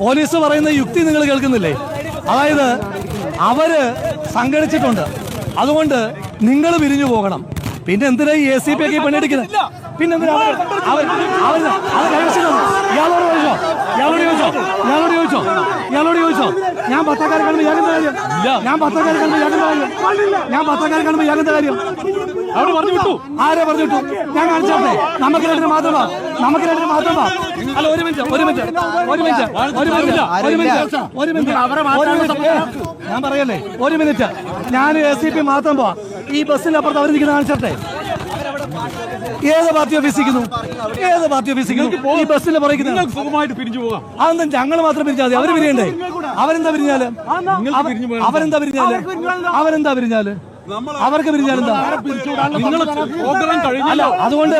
Police പറയുന്ന യുക്തി നിങ്ങൾ കേൾക്കുന്നില്ലേ? അതായത് അവർ സംഘടിച്ചിട്ടുണ്ട്. അതുകൊണ്ട് നിങ്ങൾ പിരിഞ്ഞു പോകണം. പിന്നെ എന്തിനാ ഈ എ സി പി ഒക്കെ പണിയെടുക്കുന്നത് പിന്നെ ഇയാളോട് ചോദിച്ചോ? ഇയാളോട് ചോദിച്ചോ? ഇയാളോട് ചോദിച്ചോ? ഇയാളോട് ചോദിച്ചോ? ഞാൻ പത്തക്കാരെ കാണുമ്പോൾ ഇയാളുടെ കാര്യം. ഞാൻ പത്തക്കാരെ കാണുമ്പോൾ ഇയാളുടെ കാര്യം. ഞാൻ പത്തക്കാരെ കാണുമ്പോൾ ഇയാളുടെ കാര്യം. അവർ പറഞ്ഞു വിട്ടു. ആരെ പറഞ്ഞു വിട്ടു? ഞാൻ കാണിച്ചോട്ടെ നമുക്ക് രണ്ടിന് മാത്രമാ. നമുക്ക് രണ്ടിന് മാത്രമാ. അല്ല ഒരു മിനിറ്റ് ഒരു മിനിറ്റ് ഒരു മിനിറ്റ് ഒരു മിനിറ്റ് ഒരു മിനിറ്റ് ഒരു മിനിറ്റ് ഞാൻ പറയല്ലേ? ഒരു മിനിറ്റ്. ഞാൻ എ സി പി മാത്രം പോവാ. ഈ ബസ്സിനപ്പുറത്ത് അപ്പുറത്ത് അവർ നിൽക്കുന്ന കാണിച്ചോട്ടെ ഏത് പാർട്ടി ഓഫീസിക്കുന്നു ഏത് പാർട്ടി ഓഫീസിക്കുന്നു ഈ ബസ്സിൽ പറയുന്നത് സുഖമായിട്ട് പിരിഞ്ഞു പോകാം. അതെന്താ ഞങ്ങൾ മാത്രം പിരിഞ്ഞാൽ മതി? അവർ പിരിയണ്ടേ? അവരെന്താ പിരിഞ്ഞാൽ? അവ- അവരെന്താ പിരിഞ്ഞാൽ? അവരെന്താ പിരിഞ്ഞാൽ? അവർക്ക് പിരിഞ്ഞാലെന്താ നിങ്ങൾ കഴിഞ്ഞല്ലോ. അതുകൊണ്ട്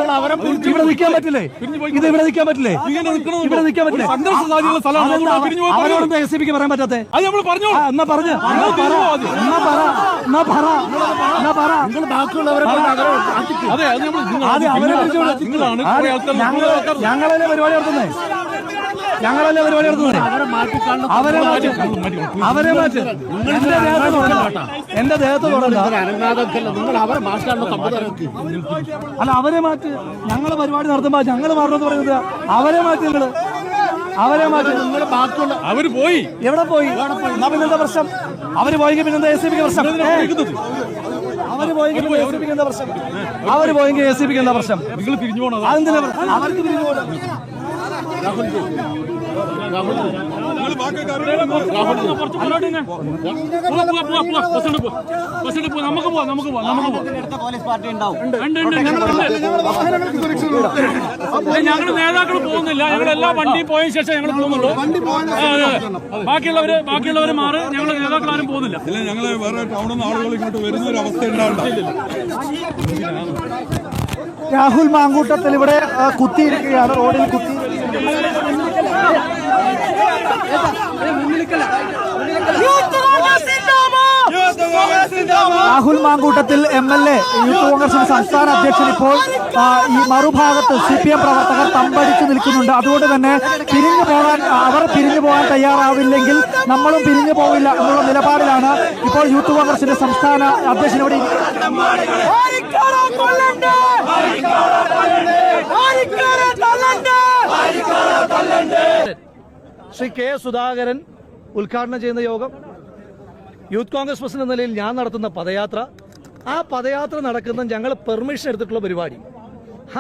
ഇവിടെ നിൽക്കാൻ പറ്റില്ലേ? ഇത് ഇവിടെ നിൽക്കാൻ പറ്റില്ലേ? ഇവിടെ നിൽക്കാൻ പറ്റില്ലേ? സംഘർഷ സാധ്യതയുള്ള സ്ഥലമാണ്. അവരോട് എസ് പി പറയാൻ പറ്റാത്തെ? അത് നമ്മൾ പറഞ്ഞു എന്നാ പറഞ്ഞ്. എന്നാ പറ. എന്നാ പറ. എന്നാ പറ. നിങ്ങൾ ബാക്കിയുള്ളവരെ അവരെ. അതെ അത് നമ്മൾ അവരെ ഞങ്ങളല്ലേ പരിപാടി നടത്തുന്നേ? ഞങ്ങളല്ലേ പരിപാടി നടത്തുന്നേ അവരെ മാറ്റി അവരെ മാറ്റി എന്റെ ദേഹത്ത് തൊടണ്ട എന്റെ ദേഹത്ത് സമ്മതമാക്കി അല്ല അവരെ മാറ്റി. ഞങ്ങളെ പരിപാടി നടത്തുമ്പോ ഞങ്ങൾ മാറണമെന്ന് പറയുന്നത് അവരെ മാറ്റി നിങ്ങൾ. അവരെ മാറ്റി. നിങ്ങൾ ബാക്കിയുള്ള അവർ പോയി. എവിടെ പോയി? പിന്നെന്താ പ്രശ്നം? അവർ പോയെങ്കിൽ പിന്നെന്താ എസ് സി പിക്ക് പ്രശ്നം? അവർ പോയെങ്കിൽ എസ് സി പിക്ക് എന്താ പ്രശ്നം? അവർ പോയെങ്കിൽ എസ് സി പിക്ക് എന്താ പ്രശ്നം? നിങ്ങൾ പിരിഞ്ഞു പോകണം അതെന്തിനാ പ്രശ്നം? അവർക്ക് പിരിഞ്ഞു പോകണം. നമുക്ക് പോവാം നമുക്ക് പോവാം നമുക്ക് പോവാം. പോലീസ് പാർട്ടി ഉണ്ടാവും. ഉണ്ട്, ഉണ്ട്, ഞങ്ങളുണ്ട്. ഏ, ഞങ്ങൾ നേതാക്കൾ പോകുന്നില്ല. ഞങ്ങൾ എല്ലാ വണ്ടി പോയതിനു ശേഷം ഞങ്ങൾ പോകുന്നുള്ളൂ. ബാക്കിയുള്ളവര് ബാക്കിയുള്ളവര് മാറി ഞങ്ങൾ നേതാക്കൾ ആരും പോകുന്നില്ല. ഇല്ല ഞങ്ങൾ വേറെ ടൗണിൽ നിന്ന് ആളുകൾ ഇങ്ങോട്ട് വരുന്ന ഒരു അവസ്ഥ ഉണ്ടാവില്ല രാഹുൽ മാങ്കൂട്ടത്തിൽ ഇവിടെ കുത്തിയിരിക്കുകയാണ്. റോഡിൽ കുത്തി Rahul Mamkootathil M L A youth കോൺഗ്രസിന്റെ സംസ്ഥാന അധ്യക്ഷൻ ഇപ്പോൾ ഈ മറുഭാഗത്ത് സി പി എം പ്രവർത്തകർ തമ്പടിച്ചു നിൽക്കുന്നുണ്ട്. അതുകൊണ്ട് തന്നെ പിരിഞ്ഞു പോകാൻ അവർ പിരിഞ്ഞു പോകാൻ തയ്യാറാവില്ലെങ്കിൽ നമ്മളും പിരിഞ്ഞു പോവില്ല എന്നുള്ള നിലപാടിലാണ് ഇപ്പോൾ യൂത്ത് കോൺഗ്രസിന്റെ സംസ്ഥാന അധ്യക്ഷൻ ഇവിടെ ശ്രീ കെ സുധാകരൻ ഉദ്ഘാടനം ചെയ്യുന്ന യോഗം. യൂത്ത് കോൺഗ്രസ് പ്രസിഡന്റ് നിലയിൽ ഞാൻ നടത്തുന്ന പദയാത്ര. ആ പദയാത്ര നടക്കുന്ന ഞങ്ങൾ പെർമിഷൻ എടുത്തിട്ടുള്ള പരിപാടി.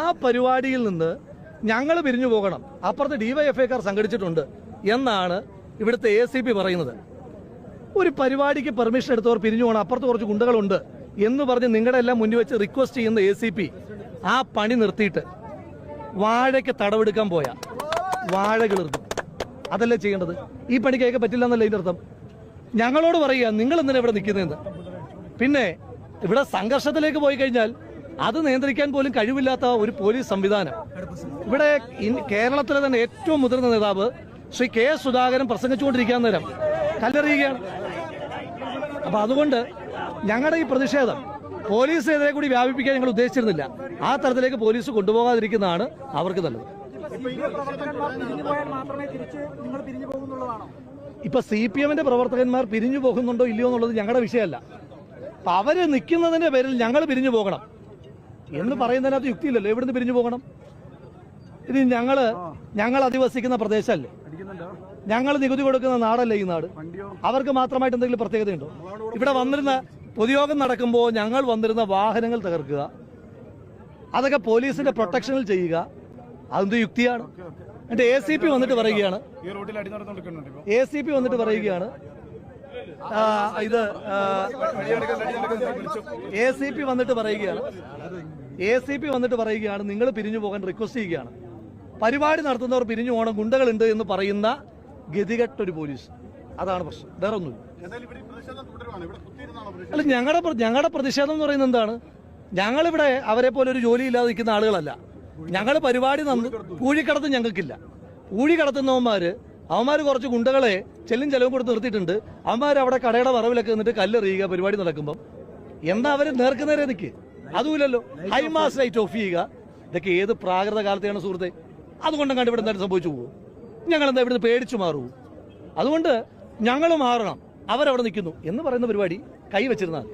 ആ പരിപാടിയിൽ നിന്ന് ഞങ്ങൾ പിരിഞ്ഞു പോകണം. അപ്പുറത്ത് ഡിവൈഎഫ്ഐക്കാർ സംഘടിച്ചിട്ടുണ്ട് എന്നാണ് ഇവിടുത്തെ എ സി പി പറയുന്നത്. ഒരു പരിപാടിക്ക് പെർമിഷൻ എടുത്തവർ പിരിഞ്ഞു പോകണം. അപ്പുറത്ത് കുറച്ച് ഗുണ്ടകളുണ്ട് എന്ന് പറഞ്ഞ് നിങ്ങളുടെ എല്ലാം മുന്നിൽ വെച്ച് റിക്വസ്റ്റ് ചെയ്യുന്ന എ ആ പണി നിർത്തിയിട്ട് വാഴയ്ക്ക് തടവെടുക്കാൻ പോയ. വാഴകൾ നിർത്തും അതല്ലേ ചെയ്യേണ്ടത്? ഈ പണിക്കൊക്കെ പറ്റില്ല എന്നല്ലേ ഇതിന്റെ അർത്ഥം? ഞങ്ങളോട് പറയുക നിങ്ങൾ എന്തിനാ ഇവിടെ നിൽക്കുന്നതെന്ന്? പിന്നെ ഇവിടെ സംഘർഷത്തിലേക്ക് പോയി കഴിഞ്ഞാൽ അത് നിയന്ത്രിക്കാൻ പോലും കഴിവില്ലാത്ത ഒരു പോലീസ് സംവിധാനം. ഇവിടെ കേരളത്തിലെ തന്നെ ഏറ്റവും മുതിർന്ന നേതാവ് ശ്രീ കെ എസ് സുധാകരൻ പ്രസംഗിച്ചുകൊണ്ടിരിക്കാൻ നേരം കല്ലെറിയുകയാണ്. അപ്പൊ അതുകൊണ്ട് ഞങ്ങളുടെ ഈ പ്രതിഷേധം പോലീസിനെതിരെ കൂടി വ്യാപിപ്പിക്കാൻ ഞങ്ങൾ ഉദ്ദേശിച്ചിരുന്നില്ല. ആ തരത്തിലേക്ക് പോലീസ് കൊണ്ടുപോകാതിരിക്കുന്നതാണ് അവർക്ക് നല്ലത്. ഇപ്പൊ സി പി എമ്മിന്റെ പ്രവർത്തകന്മാർ പിരിഞ്ഞു പോകുന്നുണ്ടോ ഇല്ലയോ എന്നുള്ളത് ഞങ്ങളുടെ വിഷയമല്ല. അപ്പൊ അവർ നിൽക്കുന്നതിന്റെ പേരിൽ ഞങ്ങൾ പിരിഞ്ഞു പോകണം. എന്ന് പറയുന്നതിനകത്ത് യുക്തിയില്ലല്ലോ. എവിടുന്ന് പിരിഞ്ഞു പോകണം? ഇത് ഞങ്ങൾ ഞങ്ങൾ അധിവസിക്കുന്ന പ്രദേശമല്ലേ ഞങ്ങൾ നികുതി കൊടുക്കുന്ന നാടല്ലേ ഈ നാട്? അവർക്ക് മാത്രമായിട്ട് എന്തെങ്കിലും പ്രത്യേകതയുണ്ടോ? ഇവിടെ വന്നിരുന്ന പൊതുയോഗം നടക്കുമ്പോൾ ഞങ്ങൾ വന്നിരുന്ന വാഹനങ്ങൾ തകർക്കുക. അതൊക്കെ പോലീസിന്റെ പ്രൊട്ടക്ഷനിൽ ചെയ്യുക. അതെന്ത് യുക്തിയാണ്. എന്നിട്ട് എ സി പി വന്നിട്ട് പറയുകയാണ്. എ സി പി വന്നിട്ട് പറയുകയാണ്. ഇത് എ സി പി വന്നിട്ട് പറയുകയാണ്. എ സി പി വന്നിട്ട് പറയുകയാണ് നിങ്ങൾ പിരിഞ്ഞു പോകാൻ റിക്വസ്റ്റ് ചെയ്യുകയാണ്. പരിപാടി നടത്തുന്നവർ പിരിഞ്ഞു പോകണം ഗുണ്ടകളുണ്ട് എന്ന് പറയുന്ന ഗതികെട്ടൊരു പോലീസ്. അതാണ് പ്രശ്നം. വേറെ ഒന്നുമില്ല അല്ല ഞങ്ങളുടെ ഞങ്ങളുടെ പ്രതിഷേധം എന്ന് പറയുന്നത് എന്താണ്? ഞങ്ങളിവിടെ അവരെ പോലെ ഒരു ജോലി ഇല്ലാതെ നിൽക്കുന്ന ആളുകളല്ല. ഞങ്ങൾ പരിപാടി നന്ന് പൂഴിക്കടത്ത്. ഞങ്ങൾക്കില്ല. പൂഴി കടത്തുന്നവന്മാര് അവന്മാർ കുറച്ച് ഗുണ്ടകളെ ചെല്ലും ചെലവും കൊടുത്ത് നിർത്തിയിട്ടുണ്ട്. അവന്മാർ അവിടെ കടയുടെ വറവിലൊക്കെ നിന്നിട്ട് കല്ലെറിയുക പരിപാടി നടക്കുമ്പം. എന്താ അവർ നേർക്കുന്നേരെ നിൽക്ക് അതുമില്ലല്ലോ. ഹൈമാസ് ലൈറ്റ് ഓഫ് ചെയ്യുക. ഇതൊക്കെ ഏത് പ്രാകൃത കാലത്തെയാണ് സുഹൃത്തെ? അതുകൊണ്ടും കണ്ട് ഇവിടെ എന്തായാലും സംഭവിച്ചു പോകും. ഞങ്ങൾ എന്താ ഇവിടുന്ന് പേടിച്ചു മാറൂ അതുകൊണ്ട് ഞങ്ങൾ മാറണം. അവരവിടെ നിൽക്കുന്നു എന്ന് പറയുന്ന പരിപാടി കൈവച്ചിരുന്നാൽ